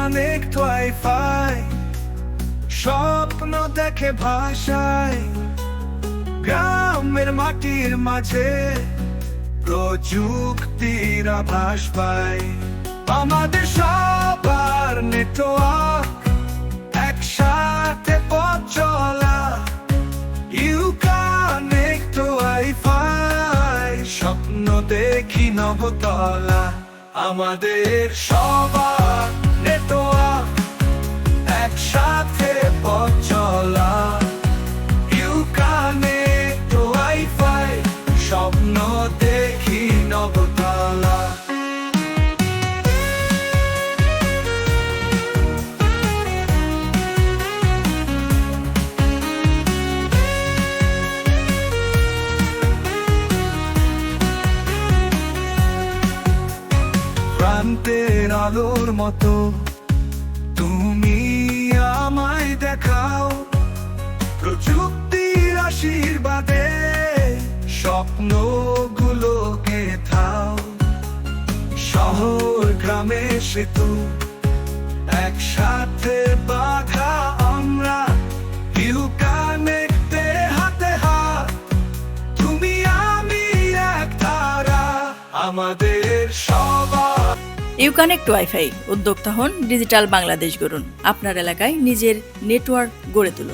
Connect wifi স্বপ্ন দেখে ভাষায় গ্রামের মাটির মাঝে প্রযুক্তির আভাস পায় আমাদের সবার নেটওয়ার্ক একসাথে পথ চলা। ওয়াইফাই, স্বপ্ন দেখি নবতলা। আমাদের সবার দেখি প্রান্তের আলোর মতো তুমি আমায় দেখাও। প্রযুক্তির আশীর্বাদে স্বপ্নগুলোকে শহর গ্রামে সেতু একসাথে বাধা আমরা। ইউ কানেক্টে তুমি, আমি এক আমাদের সবার ইউকানেক্ট ওয়াইফাই, উদ্যোক্তা হন ডিজিটাল বাংলাদেশ গড়ুন। আপনার এলাকায় নিজের নেটওয়ার্ক গড়ে তুলুন।